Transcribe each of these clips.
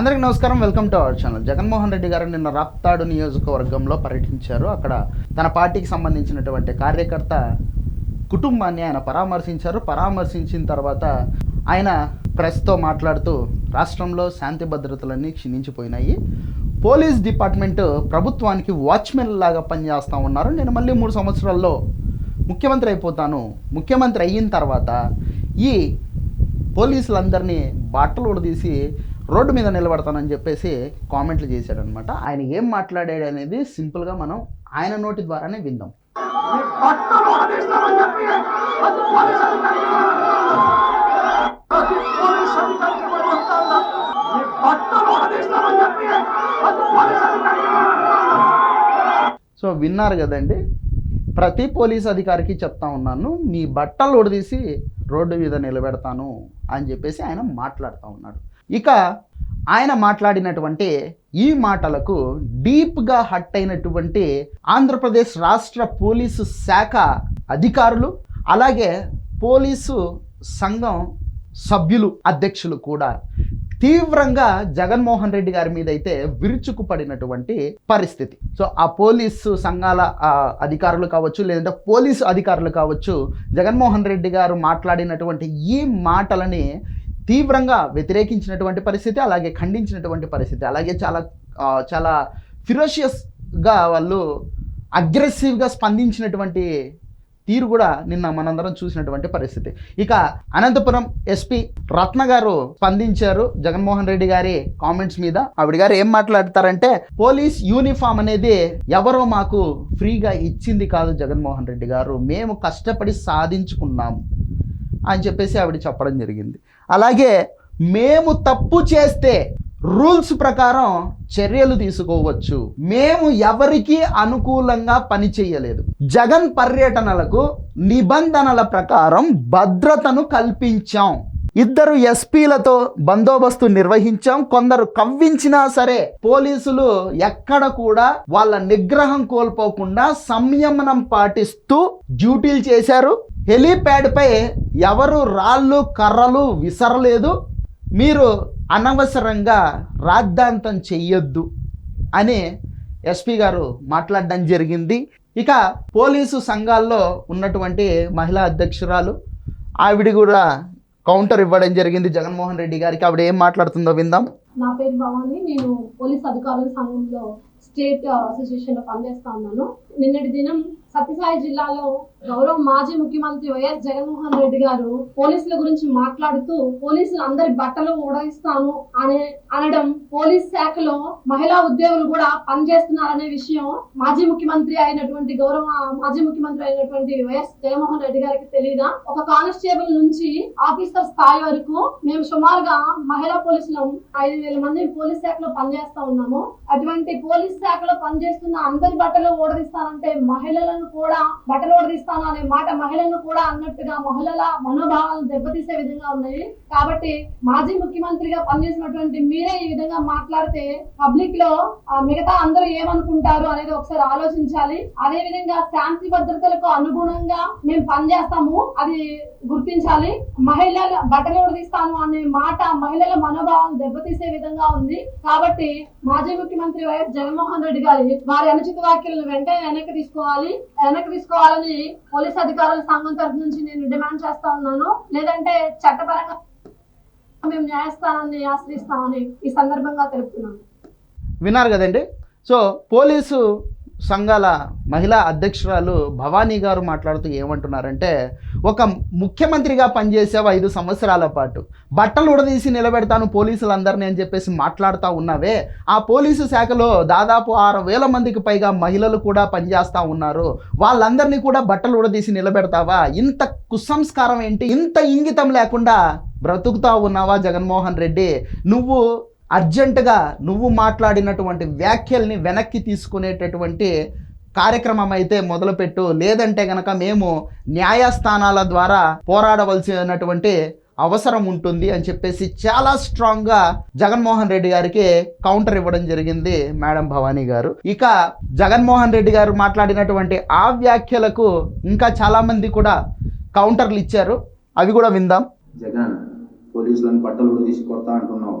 అందరికీ నమస్కారం. Welcome to our channel Jaganmohan Reddy garu నిన్న రాప్తాడు నియోజకవర్గంలో పర్యటించారు. అక్కడ తన పార్టీకి సంబంధించినటువంటి కార్యకర్త కుటుంబాన్ని ఆయన పరామర్శించారు. పరామర్శించిన తర్వాత ఆయన ప్రెస్తో మాట్లాడుతూ రాష్ట్రంలో శాంతి భద్రతలన్నీ క్షీణించిపోయినాయి. పోలీస్ డిపార్ట్మెంట్ ప్రభుత్వానికి వాచ్మెన్ లాగా పనిచేస్తూ ఉన్నారు. నేను మళ్ళీ మూడు సంవత్సరాల్లో ముఖ్యమంత్రి అయిపోతాను. ముఖ్యమంత్రి అయిన తర్వాత ఈ పోలీసులందరినీ బట్టలు ఉడదీసి రోడ్డు మీద నిలబడతానని చెప్పేసి కామెంట్లు చేశాడనమాట. ఆయన ఏం మాట్లాడాడు అనేది సింపుల్గా మనం ఆయన నోటి ద్వారానే విందాం. సో విన్నారు కదండి ప్రతి పోలీస్ అధికారికి చెప్తా ఉన్నాను మీ బట్టలు ఉడదీసి రోడ్డు మీద నిలబెడతాను అని చెప్పేసి ఆయన మాట్లాడుతూ ఉన్నాడు. ఇక ఆయన మాట్లాడినటువంటి ఈ మాటలకు డీప్గా హట్ అయినటువంటి ఆంధ్రప్రదేశ్ రాష్ట్ర పోలీసు శాఖ అధికారులు అలాగే పోలీసు సంఘం సభ్యులు అధ్యక్షులు కూడా తీవ్రంగా జగన్మోహన్ రెడ్డి గారి మీద అయితే విరుచుకుపడినటువంటి పరిస్థితి. సో ఆ పోలీసు సంఘాల అధికారులు కావచ్చు లేదంటే పోలీసు అధికారులు కావచ్చు జగన్మోహన్ రెడ్డి గారు మాట్లాడినటువంటి ఈ మాటలని తీవ్రంగా వ్యతిరేకించినటువంటి పరిస్థితి అలాగే ఖండించినటువంటి పరిస్థితి. అలాగే చాలా చాలా ఫిరోషియస్గా వాళ్ళు అగ్రెసివ్గా స్పందించినటువంటి తీరు కూడా నిన్న మనందరం చూసినటువంటి పరిస్థితి. ఇక అనంతపురం ఎస్పీ రత్న గారు స్పందించారు. జగన్మోహన్ రెడ్డి గారి కామెంట్స్ మీద ఆవిడ గారు ఏం మాట్లాడతారంటే పోలీస్ యూనిఫామ్ అనేది ఎవరో మాకు ఫ్రీగా ఇచ్చింది కాదు జగన్మోహన్ రెడ్డి గారు. మేము కష్టపడి సాధించుకున్నాము అని చెప్పేసి ఆవిడ చెప్పడం జరిగింది. అలాగే మేము తప్పు చేస్తే రూల్స్ ప్రకారం చర్యలు తీసుకోవచ్చు. మేము ఎవరికి అనుకూలంగా పని చేయలేదు. జగన్ పర్యటనలకు నిబంధనల ప్రకారం భద్రతను కల్పించాం. ఇద్దరు ఎస్పీలతో బందోబస్తు నిర్వహించాం. కొందరు కవ్వించినా సరే పోలీసులు ఎక్కడ కూడా వాళ్ళ నిగ్రహం కోల్పోకుండా సంయమనం పాటిస్తూ డ్యూటీలు చేశారు. హెలీప్యాడ్ పై ఎవరు రాళ్ళు కర్రలు విసరలేదు మీరు అనవసరంగా రాద్ధాంతం చెయ్యొద్దు అని ఎస్పీ గారు మాట్లాడడం జరిగింది. ఇక పోలీసు సంఘాల్లో ఉన్నటువంటి మహిళా అధ్యక్షురాలు ఆవిడ కూడా కౌంటర్ ఇవ్వడం జరిగింది. జగన్మోహన్ రెడ్డి గారికి ఆవిడ ఏం మాట్లాడుతుందో విందాం. నా పేరు భవాని నేను పోలీస్ అధికారుల సంఘంలో స్టేట్ అసోసియేషన్లో పనిచేస్తా ఉన్నాను. నిన్నటి దినం సత్యసాయి జిల్లాలో గౌరవ మాజీ ముఖ్యమంత్రి వైఎస్ జగన్మోహన్ రెడ్డి గారు పోలీసుల గురించి మాట్లాడుతూ పోలీసులు అందరి బట్టలు ఉడయిస్తాను అనే అనడం పోలీస్ శాఖలో మహిళా ఉద్యోగులు కూడా పనిచేస్తున్నారనే విషయం మాజీ ముఖ్యమంత్రి అయినటువంటి గౌరవ మాజీ ముఖ్యమంత్రి అయినటువంటి వైఎస్ జగన్మోహన్ రెడ్డి గారికి తెలియదా ఒక కానిస్టేబుల్ నుంచి ఆఫీసర్ స్థాయి వరకు మేము సుమారుగా మహిళా పోలీసులు ఐదు వేల మంది పోలీస్ శాఖలో పనిచేస్తా ఉన్నాము. అటువంటి పోలీస్ శాఖలో పనిచేస్తున్న అందరి బట్టలు ఓడదీస్తానంటే మహిళలను కూడా బట్టలు చేస్తాను అనే మాట మహిళలను కూడా అన్నట్టుగా మహిళల మనోభావాలను దెబ్బతీసే విధంగా ఉన్నాయి. కాబట్టి మాజీ ముఖ్యమంత్రిగా పనిచేసినటువంటి మీరే ఈ విధంగా మాట్లాడితే పబ్లిక్లో మిగతా అందరూ ఏమనుకుంటారు అనేది ఒకసారి ఆలోచించాలి. అదే విధంగా శాంతి భద్రతలకు అనుగుణంగా మేము పనిచేస్తాము అది గుర్తించాలి. మహిళల బట్టలు ఉడదీస్తాను అనే మాట మహిళల మనోభావాలను దెబ్బతీసే విధంగా ఉంది. కాబట్టి మాజీ ముఖ్యమంత్రి వైఎస్ జగన్మోహన్ రెడ్డి గారి వారి అనుచిత వ్యాఖ్యలను వెంటనే వెనక్కి తీసుకోవాలి. వెనక్కి తీసుకోవాలని పోలీస్ అధికారుల సంఘం తరఫు నుంచి నేను డిమాండ్ చేస్తా ఉన్నాను. లేదంటే చట్టపరంగా మేము న్యాయస్థానాన్ని ఆశ్రయిస్తామని ఈ సందర్భంగా తెలుపుతున్నాను. విన్నారు కదండి? సో పోలీసు సంఘాల మహిళా అధ్యక్షురాలు భవానీ గారు మాట్లాడుతూ ఏమంటున్నారంటే ఒక ముఖ్యమంత్రిగా పనిచేసావు ఐదు సంవత్సరాల పాటు. బట్టలు ఉడదీసి నిలబెడతాను పోలీసులందరినీ అని చెప్పేసి మాట్లాడుతూ ఉన్నావే. ఆ పోలీసు శాఖలో దాదాపు ఆరు వేల మందికి పైగా మహిళలు కూడా పనిచేస్తూ ఉన్నారు. వాళ్ళందరినీ కూడా బట్టలు ఉడదీసి నిలబెడతావా? ఇంత కుసంస్కారం ఏంటి? ఇంత ఇంగితం లేకుండా బ్రతుకుతా ఉన్నావా జగన్మోహన్ రెడ్డి? నువ్వు అర్జెంటుగా నువ్వు మాట్లాడినటువంటి వ్యాఖ్యల్ని వెనక్కి తీసుకునేటటువంటి కార్యక్రమం అయితే మొదలుపెట్టు. లేదంటే గనక మేము న్యాయస్థానాల ద్వారా పోరాడవలసినటువంటి అవసరం ఉంటుంది అని చెప్పేసి చాలా స్ట్రాంగ్గా జగన్మోహన్ రెడ్డి గారికి కౌంటర్ ఇవ్వడం జరిగింది మేడం భవానీ గారు. ఇక జగన్మోహన్ రెడ్డి గారు మాట్లాడినటువంటి ఆ వ్యాఖ్యలకు ఇంకా చాలామంది కూడా కౌంటర్లు ఇచ్చారు. అవి కూడా విందాం. జగన్ పోలీసులను బట్టలు కూడా తీసి కొడతా అంటున్నావు.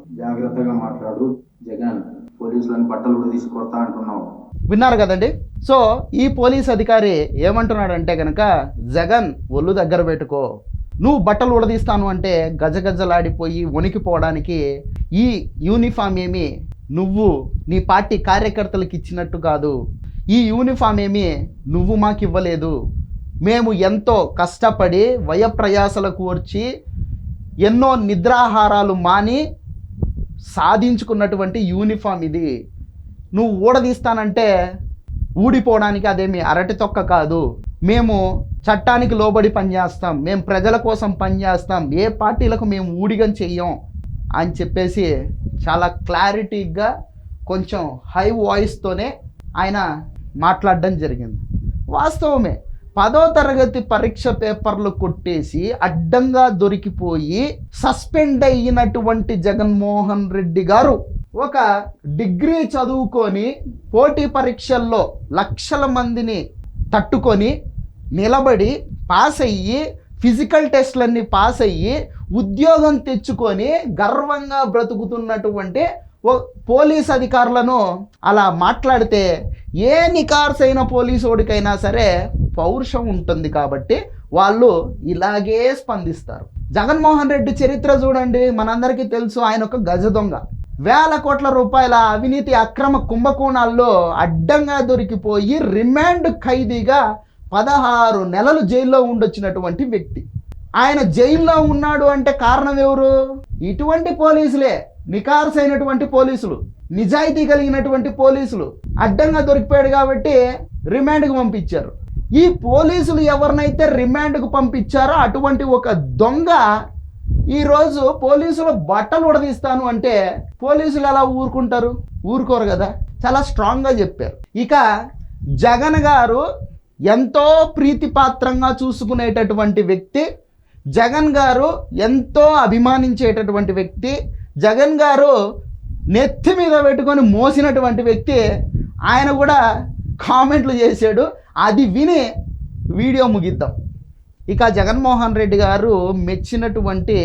జాగ్రత్తగా మాట్లాడు జగన్ పోలీసులను బట్టలు తీసి కొడతా అంటున్నావు. విన్నారు కదండి? సో ఈ పోలీస్ అధికారి ఏమంటున్నాడంటే కనుక జగన్ ఒళ్ళు దగ్గర పెట్టుకో. నువ్వు బట్టలు ఉడదీస్తాను అంటే గజగజలాడిపోయి వణికిపోవడానికి ఈ యూనిఫామ్ ఏమి నువ్వు నీ పార్టీ కార్యకర్తలకు ఇచ్చినట్టు కాదు. ఈ యూనిఫామ్ ఏమి నువ్వు మాకు ఇవ్వలేదు. మేము ఎంతో కష్టపడి వయప్రయాసలకు వచ్చి ఎన్నో నిద్రాహారాలు మాని సాధించుకున్నటువంటి యూనిఫామ్ ఇది. నువ్వు ఊడదీస్తానంటే ఊడిపోవడానికి అదేమి అరటి తొక్క కాదు. మేము చట్టానికి లోబడి పనిచేస్తాం. మేము ప్రజల కోసం పనిచేస్తాం. ఏ పార్టీలకు మేము ఊడిగం చెయ్యం అని చెప్పేసి చాలా క్లారిటీగా కొంచెం హై వాయిస్తోనే ఆయన మాట్లాడడం జరిగింది. వాస్తవమే. పదో తరగతి పరీక్ష పేపర్లు కొట్టేసి అడ్డంగా దొరికిపోయి సస్పెండ్ అయినటువంటి జగన్మోహన్ రెడ్డి గారు ఒక డిగ్రీ చదువుకొని పోటీ పరీక్షల్లో లక్షల మందిని తట్టుకొని నిలబడి పాస్ అయ్యి ఫిజికల్ టెస్ట్లన్నీ పాస్ అయ్యి ఉద్యోగం తెచ్చుకొని గర్వంగా బ్రతుకుతున్నటువంటి ఓ పోలీస్ అధికారులను అలా మాట్లాడితే ఏ నికార్స్ అయిన వాడికైనా సరే పౌరుషం ఉంటుంది కాబట్టి వాళ్ళు ఇలాగే స్పందిస్తారు. జగన్మోహన్ రెడ్డి చరిత్ర చూడండి మనందరికీ తెలుసు ఆయన ఒక గజ దొంగ. వేల కోట్ల రూపాయల అవినీతి అక్రమ కుంభకోణాల్లో అడ్డంగా దొరికిపోయి రిమాండ్ ఖైదీగా పదహారు నెలలు జైల్లో ఉండొచ్చినటువంటి వ్యక్తి. ఆయన జైల్లో ఉన్నాడు అంటే కారణం ఎవరు? ఇటువంటి పోలీసులే నికార్స్ అయినటువంటి పోలీసులు నిజాయితీ కలిగినటువంటి పోలీసులు. అడ్డంగా దొరికిపోయాడు కాబట్టి రిమాండ్కి పంపించారు. ఈ పోలీసులు ఎవరినైతే రిమాండ్కు పంపించారో అటువంటి ఒక దొంగ ఈరోజు పోలీసులు బట్టలు ఉడదీస్తాను అంటే పోలీసులు ఎలా ఊరుకుంటారు? ఊరుకోరు కదా. చాలా స్ట్రాంగ్గా చెప్పారు. ఇక జగన్ గారు ఎంతో ప్రీతిపాత్రంగా చూసుకునేటటువంటి వ్యక్తి జగన్ గారు ఎంతో అభిమానించేటటువంటి వ్యక్తి జగన్ గారు నెత్తి మీద పెట్టుకొని మోసినటువంటి వ్యక్తి ఆయన కూడా కామెంట్లు చేశాడు. అది వినే వీడియో ముగిద్దాం. ఇక జగన్మోహన్ రెడ్డి గారు మెచ్చినటువంటి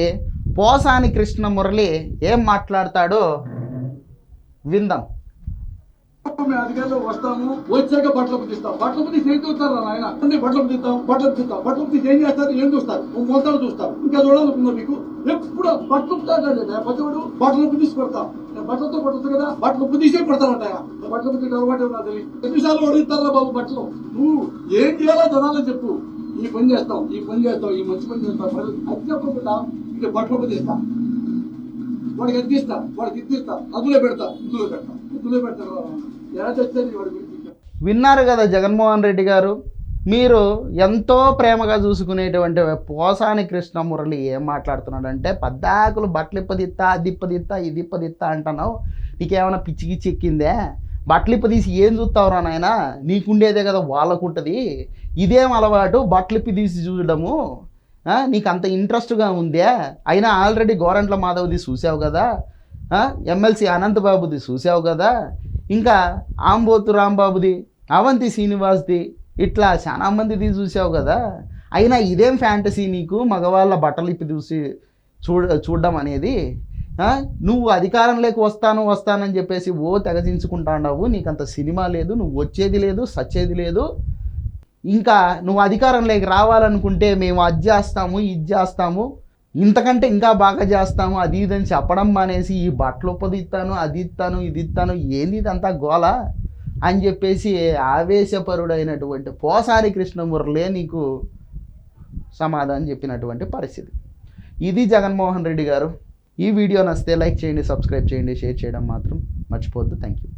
పోసాని కృష్ణ మురళి ఏం మాట్లాడతాడో విందాం. మేము అధికారంలో వస్తాము వచ్చాక బట్టలు తీస్తాం బట్టలు తీసి ఏం చూస్తారు ఆయన అన్ని బట్టలు తీస్తాం బట్టలు తీస్తాం బట్టలు తీసి ఏం చేస్తారు? ఏం చూస్తారు? మొత్తాలు చూస్తారు. ఇంకా చూడాలనుకుందా మీకు? ఎప్పుడు బట్టలు ఉప్పుతాడు పచ్చవాడు బట్టలు ఉప్పు బట్టలతో పడుతుంది కదా? బట్టలు ఉప్పు తీసే కొడతామంటాయా బట్టలు ఉప్పు తీసి అలవాటు నాకు తెలియదు బాబు బట్టలు? నువ్వు ఏం చేయాలో జనాలు చెప్పు. ఈ పని చేస్తావు ఈ పని చేస్తావు ఈ మంచి పని చేస్తాం ప్రజలు అది చెప్పకుండా ఇక బట్టలు ఉప్పు వాడికి ఎంత ఇస్తా వాడికి ఇది ఇస్తా అందులో పెడతా ఇందులో పెడతా. ఇందులో పెడతా ఎలా చేస్తే వాడికి విన్నారు కదా జగన్మోహన్ రెడ్డి గారు. మీరు ఎంతో ప్రేమగా చూసుకునేటువంటి పోసాని కృష్ణ మురళి ఏం మాట్లాడుతున్నాడంటే పద్దాకులు బట్టలు ఇప్పదిత్తా అది ఇప్పదిత్తా ఇది ఇప్పదిత్తా అంటున్నావు. నీకేమైనా పిచ్చి గిచ్చి ఎక్కిందే? బట్టలు ఇప్పదీసి ఏం చూస్తావురా నాయన? నీకుండేదే కదా వాళ్ళకుంటుంది. ఇదేం అలవాటు? బట్టలు ఇప్పి తీసి చూడడము? నీకు అంత ఇంట్రెస్ట్గా ఉందే? అయినా ఆల్రెడీ గోరంట్ల మాధవ్ది చూసావు కదా? ఎమ్మెల్సీ ఎమ్మెల్సీ అనంతబాబుది చూసావు కదా? ఇంకా ఆంబోతు రాంబాబుది అవంతి శ్రీనివాస్ది ఇట్లా చాలా మందిది చూసావు కదా. అయినా ఇదేం ఫ్యాంటసీ నీకు? మగవాళ్ళ బట్టలు ఇప్పి చూసి చూడ చూడడం అనేది? నువ్వు అధికారంలోకి వస్తాను వస్తానని చెప్పేసి ఓ తెగజించుకుంటాండావు నీకు అంత సినిమా లేదు నువ్వు వచ్చేది లేదు సచ్చేది లేదు. ఇంకా నువ్వు అధికారంలోకి రావాలనుకుంటే మేము అది చేస్తాము ఇది చేస్తాము. ఇంతకంటే ఇంకా బాగా చేస్తాము అది ఇది అని చెప్పడం మానేసి ఈ బట్టలు ఉపదిస్తాను అది ఇస్తాను ఇది ఇస్తాను ఏంది ఇదంతా గోల? అని చెప్పేసి ఆవేశపరుడైనటువంటి పోసారి కృష్ణమురళే నీకు సమాధానం చెప్పినటువంటి పరిస్థితి. ఇది జగన్మోహన్ రెడ్డి గారు. ఈ వీడియో నచ్చితే లైక్ చేయండి సబ్స్క్రైబ్ చేయండి షేర్ చేయడం మాత్రం మర్చిపోవద్దు. Thank you